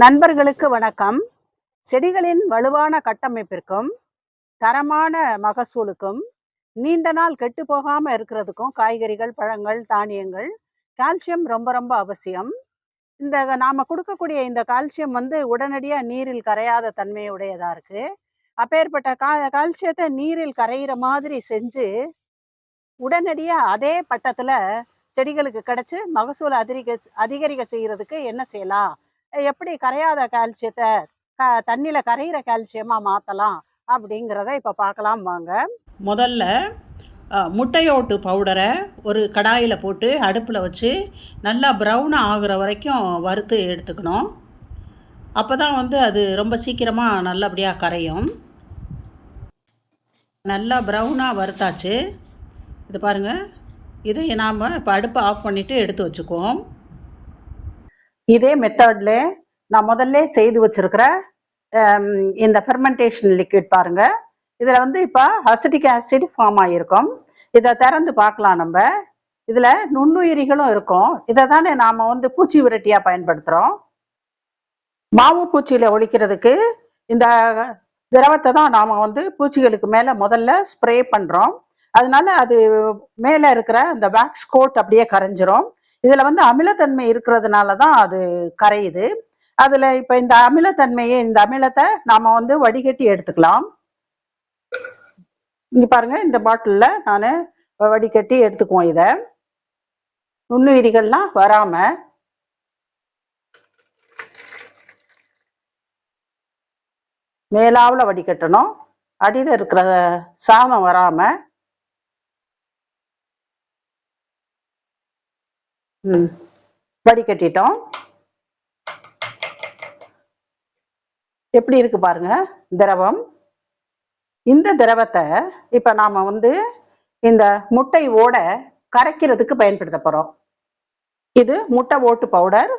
நண்பர்களுக்கு வணக்கம். செடிகளின் வலுவான கட்டமைப்பிற்கும் தரமான மகசூலுக்கும் நீண்ட நாள் கெட்டு போகாமல் இருக்கிறதுக்கும் காய்கறிகள் பழங்கள் தானியங்கள் கால்சியம் ரொம்ப ரொம்ப அவசியம். இந்த நாம் கொடுக்கக்கூடிய இந்த கால்சியம் வந்து உடனடியாக நீரில் கரையாத தன்மையுடையதாக இருக்குது அப்பேற்பட்ட கா கால்சியத்தை நீரில் கரையிற மாதிரி செஞ்சு உடனடியாக அதே பட்டத்தில் செடிகளுக்கு கிடச்சி மகசூல் அதிகரிக்க அதிகரிக்க செய்கிறதுக்கு என்ன செய்யலாம்? எப்படி கரையாத கால்சியத்தை க தண்ணியில் கரையிற கால்சியமாக மாற்றலாம் அப்படிங்கிறத இப்போ பார்க்கலாம் வாங்க. முதல்ல முட்டையோட்டு பவுடரை ஒரு கடாயில் போட்டு அடுப்பில் வச்சு நல்லா ப்ரௌன் ஆகுற வரைக்கும் வறுத்து எடுத்துக்கணும். அப்போ தான் வந்து அது ரொம்ப சீக்கிரமாக நல்லபடியாக கரையும். நல்லா ப்ரௌனாக வறுத்தாச்சு. இது பாருங்கள் இதை நாம் இப்போ அடுப்பை ஆஃப் பண்ணிவிட்டு எடுத்து வச்சுக்குவோம். இதே மெத்தட்ல நான் முதல்ல செய்து வச்சிருக்கிற இந்த ஃபெர்மெண்டேஷன் லிக்விட் பாருங்க. இதுல வந்து இப்போ அசிட்டிக் ஆசிட் ஃபார்ம் ஆகிருக்கும் இதை திறந்து பார்க்கலாம் நம்ம. இதுல நுண்ணுயிரிகளும் இருக்கும். இதை தானே நாம வந்து பூச்சி விரட்டியா பயன்படுத்துறோம். மாவு பூச்சியில ஒழிக்கிறதுக்கு இந்த திரவத்தை தான் நாம வந்து பூச்சிகளுக்கு மேல முதல்ல ஸ்ப்ரே பண்றோம். அதனால அது மேல இருக்கிற அந்த வேக்ஸ் கோட் அப்படியே கரைஞ்சிரும். இதுல வந்து அமிலத்தன்மை இருக்கிறதுனால தான் அது கரையுது. அதுல இப்ப இந்த அமிலத்தன்மையை இந்த அமிலத்தை நாம வந்து வடிகட்டி எடுத்துக்கலாம். இங்க பாருங்க இந்த பாட்டில்ல நான் வடிகட்டி எடுத்துக்குவோம் இத. நுண்ணுயிரிகள்லாம் வராம. மேலாவில் வடிகட்டணும். அடியில் இருக்கிற சாதம் வராமல் ம். வடிகட்டிட்டோம் எப்படி இருக்கு பாருங்க திரவம். இந்த திரவத்தை இப்ப நாம வந்து இந்த முட்டை ஓட கரைக்கிறதுக்கு பயன்படுத்த போறோம். இது முட்டை ஓட்டு பவுடர்.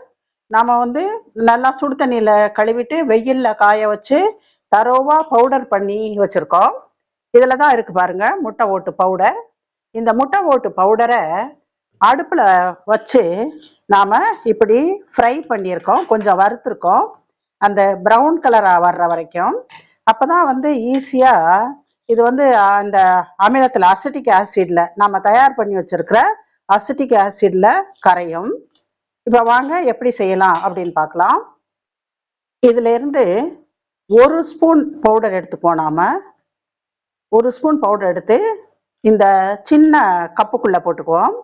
நாம வந்து நல்லா சுடு தண்ணியில கழுவிட்டு வெயில்ல காய வச்சு தரோவா பவுடர் பண்ணி வச்சிருக்கோம். இதில் தான் இருக்கு பாருங்க முட்டை ஓட்டு பவுடர். இந்த முட்டை ஓட்டு பவுடரை அடுப்பில் வச்சு நாம் இப்படி ஃப்ரை பண்ணியிருக்கோம். கொஞ்சம் வறுத்துருக்கோம். அந்த ப்ரௌன் கலராக வர்ற வரைக்கும். அப்போ தான் வந்து ஈஸியாக இது வந்து அந்த அமிலத்தில் அசிட்டிக் ஆசிடில் நம்ம தயார் பண்ணி வச்சிருக்கிற அசிட்டிக் ஆசிட்ல கரையும். இப்போ வாங்க எப்படி செய்யலாம் அப்படின்னு பார்க்கலாம். இதிலேருந்து ஒரு ஸ்பூன் பவுடர் எடுத்துக்குவோம் நாம். ஒரு ஸ்பூன் பவுடர் எடுத்து இந்த சின்ன கப்புக்குள்ளே போட்டுக்குவோம்.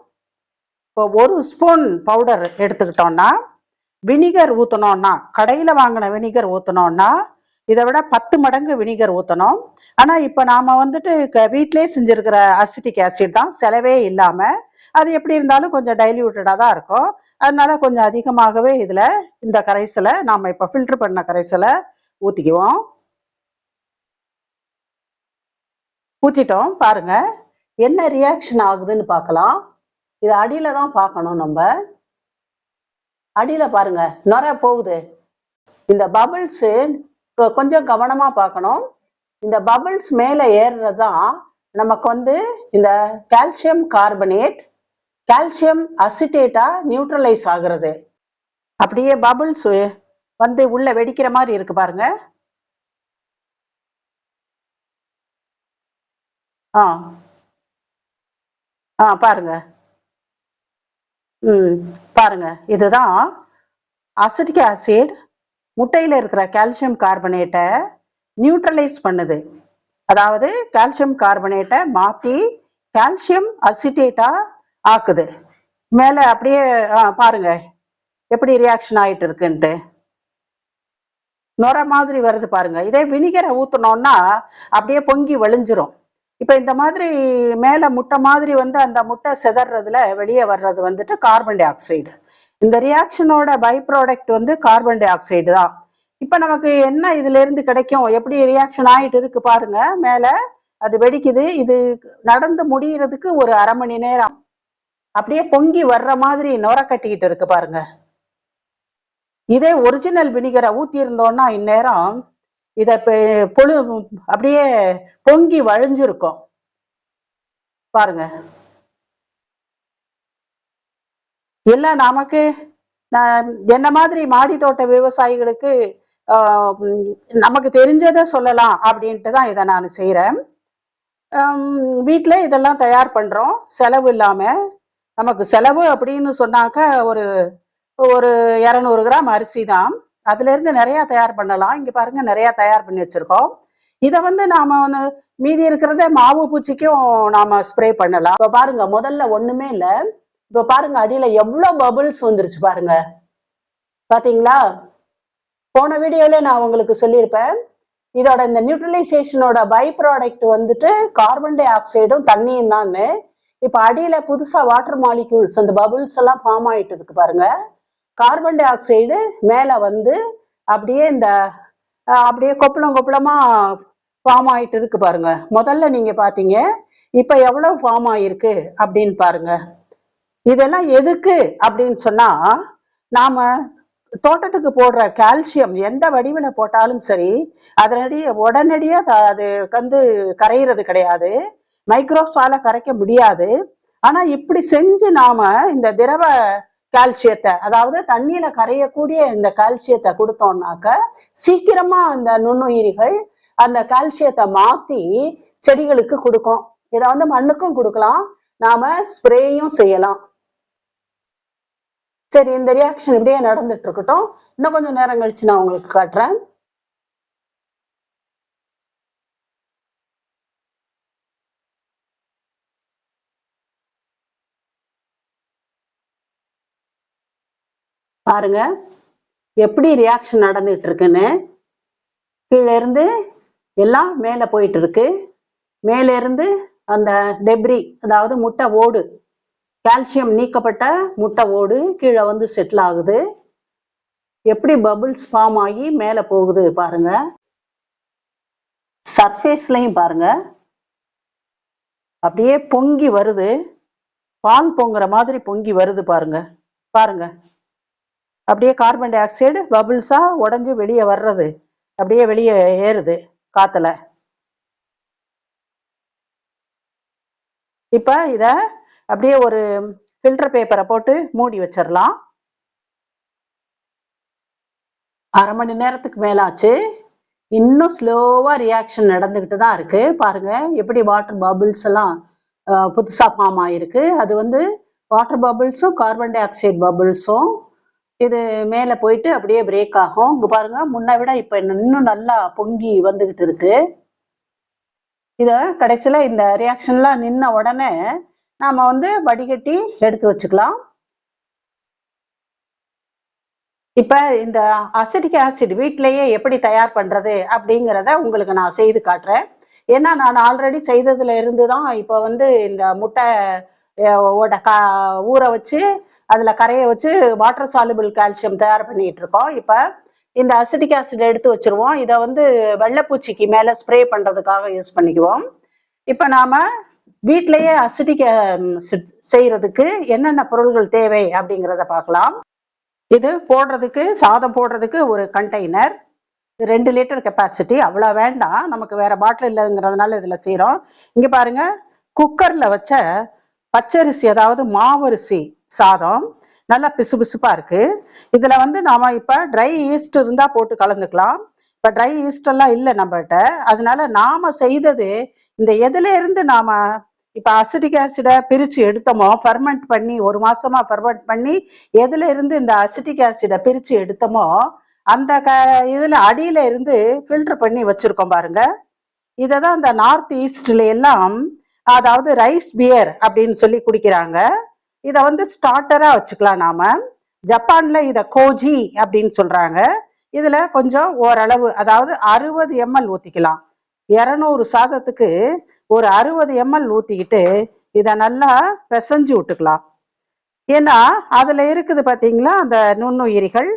இப்போ ஒரு ஸ்பூன் பவுடர் எடுத்துக்கிட்டோம்னா வினிகர் ஊற்றணும்னா கடையில் வாங்கின வினிகர் ஊற்றணும்னா இதை விட பத்து மடங்கு வினிகர் ஊற்றணும் ஆனால் இப்போ நாம் வந்துட்டு க- வீட்டிலே செஞ்சுருக்கிற அசிட்டிக் ஆசிட் தான் செலவே இல்லாமல் அது எப்படி இருந்தாலும் கொஞ்சம் டைல்யூட்டடாக தான் இருக்கும். அதனால கொஞ்சம் அதிகமாகவே இதில் இந்த கரைசலை நாம் இப்போ ஃபில்ட்ரு பண்ண கரைசலை ஊற்றிக்குவோம் ஊற்றிட்டோம் பாருங்க. என்ன ரியாக்ஷன் ஆகுதுன்னு பார்க்கலாம். இது அடியில தான் பார்க்கணும் நம்ம. அடியில பாருங்க நுர போகுது. இந்த பபிள்ஸ் கொஞ்சம் கவனமா பார்க்கணும். இந்த பபிள்ஸ் மேலே ஏறுறது தான் நமக்கு வந்து இந்த கால்சியம் கார்பனேட் கால்சியம் அசிட்டேட்டா நியூட்ரலைஸ் ஆகுறது. அப்படியே பபிள்ஸ் வந்து உள்ள வெடிக்கிற மாதிரி இருக்கு பாருங்க. ஆ. ஆ பாருங்க. பாருங்க. இதுதான் அசிட்டிக் ஆசிட் முட்டையில் இருக்கிற கால்சியம் கார்பனேட்டை நியூட்ரலைஸ் பண்ணுது. அதாவது கால்சியம் கார்பனேட்டை மாற்றி கால்சியம் அசிட்டேட்டா ஆக்குது. மேலே அப்படியே ஆ, பாருங்க. எப்படி ரியாக்ஷன் ஆயிட்டு இருக்குன்ட்டு. நுர மாதிரி வருது பாருங்க. இதே வினிகரை ஊத்துனோம்னா அப்படியே பொங்கி வழிஞ்சிரும். இப்போ இந்த மாதிரி மேல முட்டை மாதிரி வந்து அந்த முட்டை சிதறதுல வெளியே வர்றது வந்துட்டு கார்பன் டை ஆக்சைடு இந்த ரியாக்ஷனோட பை ப்ராடக்ட் வந்து கார்பன் டை ஆக்சைடு தான். இப்போ நமக்கு என்ன இதுல இருந்து கிடைக்கும்? எப்படி ரியாக்ஷன் ஆயிட்டு இருக்கு பாருங்க. மேல அது வெடிக்குது. இது நடந்து முடியறதுக்கு ஒரு அரை மணி நேரம். அப்படியே பொங்கி வர்ற மாதிரி நுர கட்டிக்கிட்டு இருக்கு பாருங்க. இதே ஒரிஜினல் வினிகரை ஊற்றி இருந்தோன்னா இந்நேரம் இதை பொழு அப்படியே பொங்கி வழிஞ்சிருக்கும். பாருங்க. எல்லாம் நமக்கு நான் என்ன மாதிரி மாடி தோட்ட விவசாயிகளுக்கு நமக்கு தெரிஞ்சதை சொல்லலாம் அப்படின்ட்டு தான் இதை நான் செய்கிறேன் வீட்டில் இதெல்லாம் தயார் பண்ணுறோம் செலவு இல்லாமல் நமக்கு செலவு அப்படின்னு சொன்னாக்க ஒரு ஒரு இரநூறு கிராம் அரிசி தான். அதுலேருந்து நிறையா தயார் பண்ணலாம். இங்கே பாருங்க நிறையா தயார் பண்ணி வச்சுருக்கோம். இதை வந்து நாம வந்து மீதி இருக்கிறத மாவு பூச்சிக்கும் நாம ஸ்ப்ரே பண்ணலாம். இப்போ பாருங்க முதல்ல ஒண்ணுமே இல்லை. இப்போ பாருங்க அடியில எவ்வளவு பபுள்ஸ் வந்துருச்சு பாருங்க. பாத்தீங்களா? போன வீடியோல நான் உங்களுக்கு சொல்லியிருப்பேன். இதோட இந்த நியூட்ரலைசேஷனோட பை ப்ராடக்ட் வந்துட்டு கார்பன் டை ஆக்சைடும் தண்ணியும் தான் இப்போ அடியில புதுசா வாட்டர் மாலிக்யூல்ஸ் அந்த பபுள்ஸ் எல்லாம் ஃபார்ம் ஆயிட்டு இருக்கு பாருங்க. கார்பன் டை ஆக்சைடு மேலே வந்து அப்படியே இந்த அப்படியே கொப்பளம் கொப்பளமாக ஃபார்ம் ஆகிட்டு இருக்கு பாருங்க. முதல்ல நீங்கள் பார்த்தீங்க இப்போ எவ்வளோ ஃபார்ம் ஆகிருக்கு அப்படின்னு பாருங்க. இதெல்லாம் எதுக்கு அப்படின்னு சொன்னால் நாம் தோட்டத்துக்கு போடுற கால்சியம் எந்த வடிவில் போட்டாலும் சரி அதனடியே உடனடியாக த- அது வந்து கரையிறது கிடையாது. மைக்ரோஸால கரைக்க முடியாது. ஆனால் இப்படி செஞ்சு நாம் இந்த திரவ கால்சியத்தை அதாவது தண்ணியில கரையக்கூடிய இந்த கால்சியத்தை கொடுத்தோம்னாக்க சீக்கிரமா அந்த நுண்ணுயிரிகள் அந்த கால்சியத்தை மாத்தி செடிகளுக்கு கொடுக்கும். இதை வந்து மண்ணுக்கும் கொடுக்கலாம் நாம ஸ்ப்ரேயும் செய்யலாம். சரி இந்த ரியாக்ஷன் இப்படியே நடந்துட்டு இருக்கட்டும். இன்னும் கொஞ்சம் நேரம் கழிச்சு நான் உங்களுக்கு காட்டுறேன். பாருங்க. எப்படி ரியாக்ஷன் நடந்துட்டு இருக்குன்னு கீழே இருந்து எல்லாம் மேலே போயிட்டு இருக்கு மேலே இருந்து அந்த டெப்ரி அதாவது முட்டை ஓடு கால்சியம் நீக்கப்பட்ட முட்டை ஓடு கீழே வந்து செட்டில் ஆகுது. எப்படி பபுள்ஸ் ஃபார்ம் ஆகி மேலே போகுது பாருங்க. சர்ஃபேஸ்லையும் பாருங்க. அப்படியே பொங்கி வருது. பால் பொங்குற மாதிரி பொங்கி வருது பாருங்க. பாருங்க. அப்படியே கார்பன் டை ஆக்சைடு பபுள்ஸாக உடஞ்சி வெளியே வர்றது. அப்படியே வெளியே ஏறுது காத்துல. இப்ப இத அப்படியே ஒரு ஃபில்டர் பேப்பரை போட்டு மூடி வச்சிடலாம் அரை மணி நேரத்துக்கு மேலாச்சு. இன்னும் ஸ்லோவா ரியாக்ஷன் நடந்துகிட்டு தான் இருக்கு. பாருங்க எப்படி வாட்டர் பபுள்ஸ் எல்லாம் புதுசாக புதுசா ஃபார்ம் ஆயிருக்கு. அது வந்து வாட்டர் பபுள்ஸும் கார்பன் டை ஆக்சைடு பபுள்ஸும் இது மேலே போயிட்டு அப்படியே பிரேக் ஆகும். இங்க பாருங்க முன்னை விட இப்போ இன்னும் நல்லா பொங்கி வந்துகிட்டு இருக்கு. இத கடைசியில இந்த ரியாக்ஷன்லாம் நின்ன உடனே நாம வந்து வடிகட்டி எடுத்து வச்சுக்கலாம். இப்ப இந்த அசிட்டிக் ஆசிட் வீட்டிலேயே எப்படி தயார் பண்றது அப்படிங்கிறத உங்களுக்கு நான் செய்து காட்டுறேன். ஏன்னா நான் ஆல்ரெடி செய்ததுல இருந்து தான் இப்போ வந்து இந்த முட்டை ஓட கா ஊற வச்சு அதுல கரையை வச்சு வாட்டர் சாலுபிள் கால்சியம் தயார் பண்ணிட்டு இருக்கோம். இப்ப இந்த அசிட்டிக் ஆசிட் எடுத்து வச்சிருவோம். இதை வந்து வெள்ளைப்பூச்சிக்கு மேல ஸ்ப்ரே பண்றதுக்காக யூஸ் பண்ணிக்குவோம். இப்ப நாம வீட்டிலேயே அசிட்டிக் செய்யறதுக்கு என்னென்ன பொருள்கள் தேவை அப்படிங்கிறத பார்க்கலாம். இது போடுறதுக்கு சாதம் போடுறதுக்கு ஒரு கண்டெய்னர் ரெண்டு லிட்டர் கெப்பாசிட்டி அவ்வளோ வேண்டாம். நமக்கு வேற பாட்டில் இல்லைங்கிறதுனால இதில் செய்கிறோம் இங்கே பாருங்க குக்கரில் வச்ச பச்சரிசி அதாவது மாவரிசி சாதம். நல்லா பிசுபிசுப்பா இருக்குது இதில் வந்து நாம் இப்போ ட்ரை ஈஸ்ட் இருந்தால் போட்டு கலந்துக்கலாம். இப்போ ட்ரை ஈஸ்டெல்லாம் இல்லை நம்மகிட்ட. அதனால நாம் செய்தது இந்த எதுலேருந்து நாம் இப்போ அசிட்டிக் ஆசிடை பிரித்து எடுத்தோமோ ஃபர்மெண்ட் பண்ணி ஒரு மாசமா ஃபர்மெண்ட் பண்ணி எதுல இருந்து இந்த அசிட்டிக் ஆசிடை பிரித்து எடுத்தோமோ அந்த க இதில் அடியில இருந்து ஃபில்டர் பண்ணி வச்சிருக்கோம் பாருங்க. இதை தான் இந்த நார்த் ஈஸ்ட்ல எல்லாம் அதாவது ரைஸ் பியர் அப்படின்னு சொல்லி குடிக்கிறாங்க. இதை வந்து ஸ்டார்டரா வச்சுக்கலாம் நாம. ஜப்பான்ல இதை கோஜி அப்படின்னு சொல்றாங்க. இதுல கொஞ்சம் ஓரளவு அதாவது அறுபது எம்எல் ஊத்திக்கலாம். இரநூறு சாதத்துக்கு ஒரு அறுபது எம்எல் ஊத்திக்கிட்டு இதை நல்லா பிசைஞ்சு விட்டுக்கலாம். ஏன்னா அதுல இருக்குது பாத்தீங்களா அந்த நுண்ணுயிரிகள்.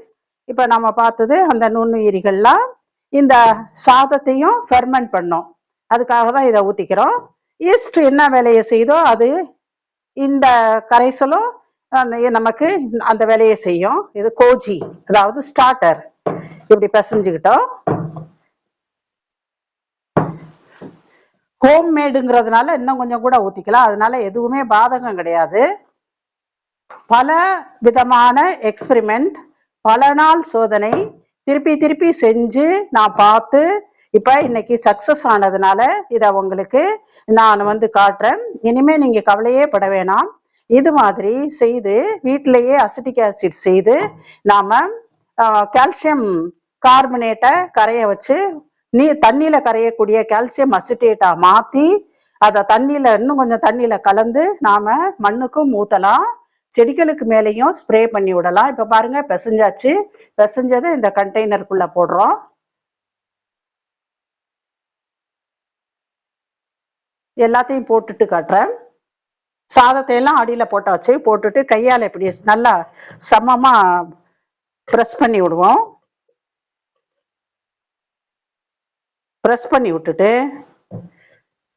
இப்ப நம்ம பார்த்தது அந்த நுண்ணுயிரிகள்லாம் இந்த சாதத்தையும் ஃபெர்மெண்ட் பண்ணோம். அதுக்காக தான் இதை ஊத்திக்கிறோம். ஈஸ்ட் என்ன வேலையை செய்தோ அது இந்த கரைசலும் நமக்கு அந்த வேலையை செய்யும். இது கோஜி அதாவது ஸ்டார்டர் இப்படி பிசைஞ்சுக்கிட்டோம். ஹோம் மேடுங்கிறதுனால இன்னும் கொஞ்சம் கூட ஊற்றிக்கலாம் அதனால எதுவுமே பாதகம் கிடையாது. பல விதமான எக்ஸ்பிரிமெண்ட் பல நாள் சோதனை. திருப்பி திருப்பி செஞ்சு நான் பார்த்து இப்போ இன்னைக்கு சக்ஸஸ் ஆனதுனால இதை உங்களுக்கு நான் வந்து காட்டுறேன். இனிமே நீங்கள் கவலையே பட வேணாம். இது மாதிரி செய்து வீட்டிலேயே அசிட்டிக் ஆசிட் செய்து நாம் கால்சியம் கார்பனேட்டை கரைய வச்சு நீ தண்ணியில் கரையக்கூடிய கால்சியம் அசிட்டேட்டாக மாற்றி அதை தண்ணியில் இன்னும் கொஞ்சம் தண்ணியில் கலந்து நாம் மண்ணுக்கும் ஊற்றலாம் செடிகளுக்கு மேலேயும் ஸ்ப்ரே பண்ணி விடலாம். இப்போ பாருங்கள் பிசைஞ்சாச்சு. பிசைஞ்சதை இந்த கண்டெய்னருக்குள்ளே போடுறோம். எல்லாத்தையும் போட்டுட்டு காட்டுறேன். சாதத்தை எல்லாம் அடியில் போட்டாச்சு போட்டுட்டு கையால் இப்படி நல்லா சமமாக ப்ரெஸ் பண்ணி விடுவோம். ப்ரெஸ் பண்ணி விட்டுட்டு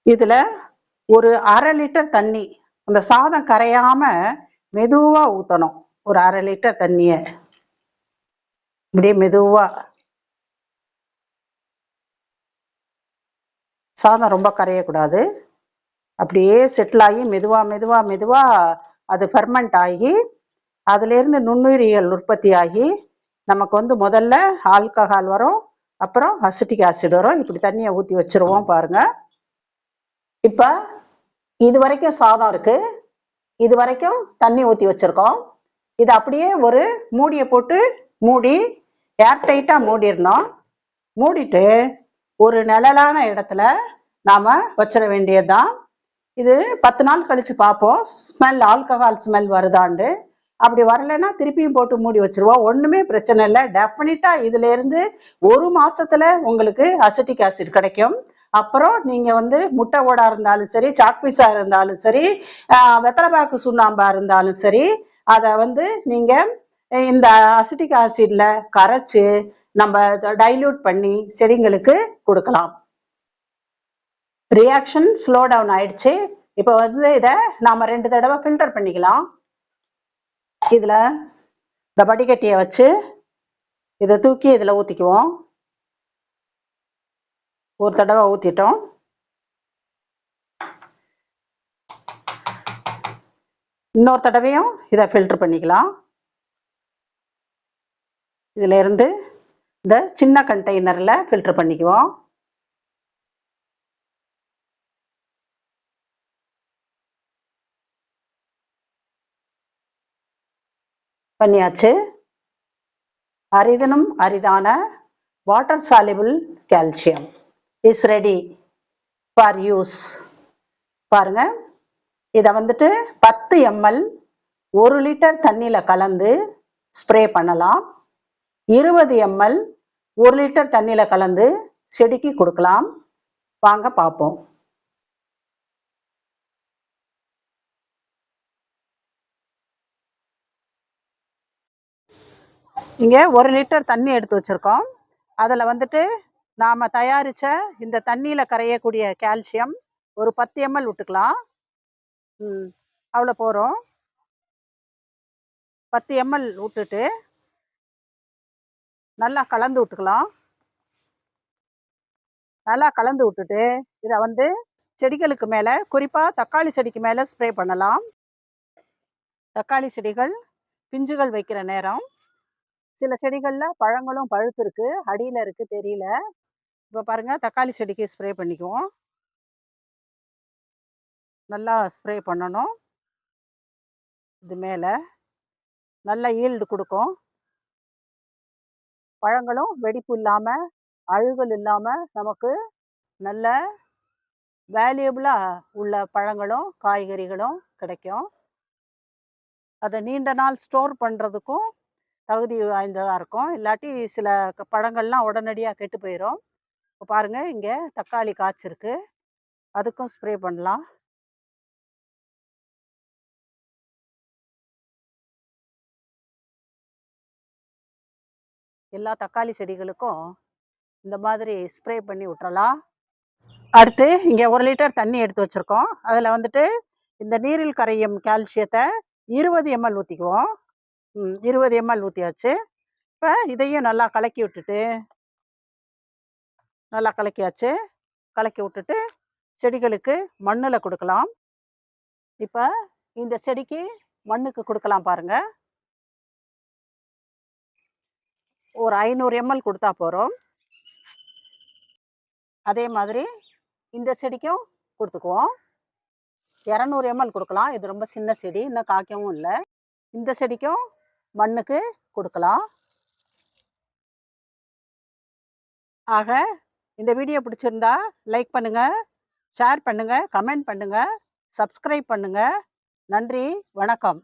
இதில் ஒரு அரை லிட்டர் தண்ணி அந்த சாதம் கரையாமல் மெதுவாக ஊற்றணும் ஒரு அரை லிட்டர் தண்ணியை. இப்படியே மெதுவாக சாதம் ரொம்ப கரையக்கூடாது. அப்படியே செட்டில் ஆகி மெதுவாக மெதுவாக மெதுவாக அது ஃபெர்மெண்ட் ஆகி அதுலேருந்து நுண்ணுயிரிகள் உற்பத்தி ஆகி நமக்கு வந்து முதல்ல ஆல்கஹால் வரும் அப்புறம் அசிட்டிக் ஆசிட் வரும். இப்படி தண்ணியை ஊற்றி வச்சிருவோம் பாருங்கள் இப்போ இது வரைக்கும் சாதம் இருக்குது இது வரைக்கும் தண்ணி ஊற்றி வச்சுருக்கோம். இது அப்படியே ஒரு மூடியை போட்டு மூடி ஏர்டைட்டாக மூடிடணும். மூடிட்டு ஒரு நிழலான இடத்துல நாம் வச்சிட வேண்டியதுதான் இது பத்து நாள் கழித்து பார்ப்போம். ஸ்மெல் ஆல்கஹால் ஸ்மெல் வருதாண்டு. அப்படி வரலைன்னா திருப்பியும் போட்டு மூடி வச்சுருவோம். ஒன்றுமே பிரச்சனை இல்லை. டெஃபினட்டாக இதுலேருந்து ஒரு மாதத்தில் உங்களுக்கு அசிட்டிக் ஆசிட் கிடைக்கும். அப்புறம் நீங்கள் வந்து முட்டை ஓடா இருந்தாலும் சரி சாக்பீஸாக இருந்தாலும் சரி வெத்தலைப்பாக்கு சுண்ணாம்பாக இருந்தாலும் சரி அதை வந்து நீங்கள் இந்த அசிட்டிக் ஆசிட்ல கரைச்சி நம்ம டைல்யூட் பண்ணி செடிங்களுக்கு கொடுக்கலாம். ரியாக்ஷன் ஸ்லோ டவுன் ஆயிடுச்சு. இப்போ வந்து இதை நாம ரெண்டு தடவை ஃபில்டர் பண்ணிக்கலாம். இதுல இந்த வடிகட்டியை வச்சு இதை தூக்கி இதில் ஊற்றிக்குவோம் ஒரு தடவை ஊற்றிட்டோம் இன்னொரு தடவையும் இதை ஃபில்டர் பண்ணிக்கலாம். இதிலிருந்து இந்த சின்ன கண்டெய்னரில் ஃபில்டர் பண்ணிக்குவோம். பண்ணியாச்சு. அரிதனும் அரிதான water soluble calcium is ready for use பாருங்க. இதை வந்துட்டு பத்து எம்எல் ஒரு லிட்டர் தண்ணியில் கலந்து ஸ்ப்ரே பண்ணலாம். இருபது எம்எல் ஒரு லிட்டர் தண்ணியில் கலந்து செடிக்கு கொடுக்கலாம். வாங்க பார்ப்போம் இங்கே ஒரு லிட்டர் தண்ணி எடுத்து வச்சுருக்கோம். அதில் வந்துட்டு நாம் தயாரித்த இந்த தண்ணியில் கரையக்கூடிய கால்சியம் ஒரு பத்து எம்எல் விட்டுக்கலாம். ம் அவ்வளோ போகிறோம் பத்து எம்எல் விட்டுட்டு நல்லா கலந்து விட்டுக்கலாம். நல்லா கலந்து விட்டுட்டு இதை வந்து செடிகளுக்கு மேலே குறிப்பாக தக்காளி செடிக்கு மேலே ஸ்ப்ரே பண்ணலாம். தக்காளி செடிகள் பிஞ்சுகள் வைக்கிற நேரம். சில செடிகளில் பழங்களும் பழுத்திருக்கு அடியில் இருக்கு தெரியல. இப்போ பாருங்கள் தக்காளி செடிக்கு ஸ்ப்ரே பண்ணிக்குவோம். நல்லா ஸ்ப்ரே பண்ணணும். இது மேலே. நல்ல ஈல்டு கொடுக்கும். பழங்களும் வெடிப்பு இல்லாமல் அழுகல் இல்லாமல் நமக்கு நல்ல வேல்யூபிளாக உள்ள பழங்களும் காய்கறிகளும் கிடைக்கும். அதை நீண்ட நாள் ஸ்டோர் பண்ணுறதுக்கும் தகுதி வாய்ந்ததாக இருக்கும். இல்லாட்டி சில க- பழங்கள்லாம் உடனடியாக கெட்டு போயிடும் இப்போ பாருங்கள் இங்கே தக்காளி காய்ச்சிருக்கு அதுக்கும் ஸ்ப்ரே பண்ணலாம். எல்லா தக்காளி செடிகளுக்கும் இந்த மாதிரி ஸ்ப்ரே பண்ணி விட்டுறலாம். அடுத்து இங்கே ஒரு லிட்டர் தண்ணி எடுத்து வச்சுருக்கோம். அதில் வந்துட்டு இந்த நீரில் கரையும் கால்சியத்தை இருபது எம்எல் ஊற்றிக்குவோம் ம் இருபது எம்எல் ஊற்றியாச்சு இப்போ இதையும் நல்லா கலக்கி விட்டுட்டு நல்லா கலக்கியாச்சு. கலக்கி விட்டுட்டு செடிகளுக்கு மண்ணில் கொடுக்கலாம். இப்போ இந்த செடிக்கு மண்ணுக்கு கொடுக்கலாம் பாருங்க. ஒரு ஐநூறு எம்எல் கொடுத்தா போகிறோம் அதே மாதிரி இந்த செடிக்கும் கொடுத்துக்குவோம். இரநூறு எம்எல் கொடுக்கலாம். இது ரொம்ப சின்ன செடி இன்னும் காய்க்கவும் இல்லை. இந்த செடிக்கும் மண்ணுக்கு கொடுக்கலாம். ஆக இந்த வீடியோ பிடிச்சிருந்தா லைக் பண்ணுங்கள் ஷேர் பண்ணுங்கள் கமெண்ட் பண்ணுங்கள் சப்ஸ்கிரைப் பண்ணுங்கள் நன்றி வணக்கம்.